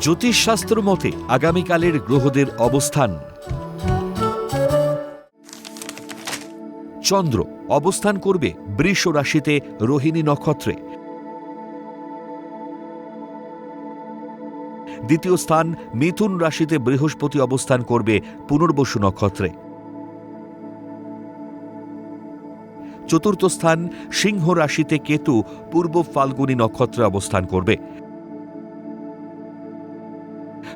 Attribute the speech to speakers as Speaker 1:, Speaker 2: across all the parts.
Speaker 1: জ্যোতিষশাস্ত্র মতে আগামীকালের গ্রহদের অবস্থান। চন্দ্র অবস্থান করবে বৃষ রাশিতে রোহিণী নক্ষত্রে। দ্বিতীয় স্থান মিথুন রাশিতে বৃহস্পতি অবস্থান করবে পুনর্বসু নক্ষত্রে। চতুর্থ স্থান সিংহ রাশিতে কেতু পূর্ব ফাল্গুনী নক্ষত্রে অবস্থান করবে।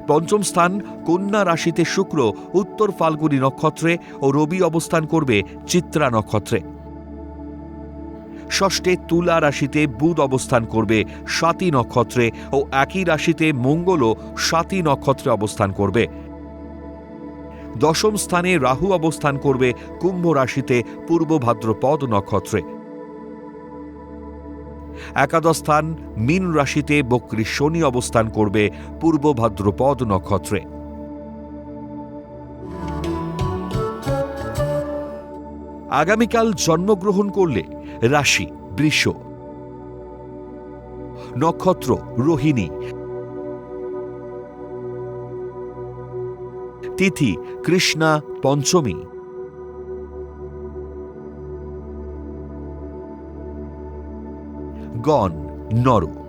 Speaker 1: পঞ্চম স্থান কন্যা রাশিতে শুক্র, উত্তর ফাল্গুনী নক্ষত্রে ও রবি অবস্থান করবে চিত্রা নক্ষত্রে। ষষ্ঠে তুলা রাশিতে বুধ অবস্থান করবে স্বাতী নক্ষত্রে ও একই রাশিতে মঙ্গলও স্বাতী নক্ষত্রে অবস্থান করবে। দশম স্থানে রাহু অবস্থান করবে কুম্ভ রাশিতে পূর্ব ভাদ্রপদ নক্ষত্রে। একাদশ স্থান মীন রাশিতে বক্রী শনি অবস্থান করবে পূর্ব ভাদ্রপদ নক্ষত্রে। আগামীকাল জন্মগ্রহণ করলে রাশি, বৃষ, নক্ষত্র, রোহিণী, তিথি, কৃষ্ণা, পঞ্চমী গণ নর।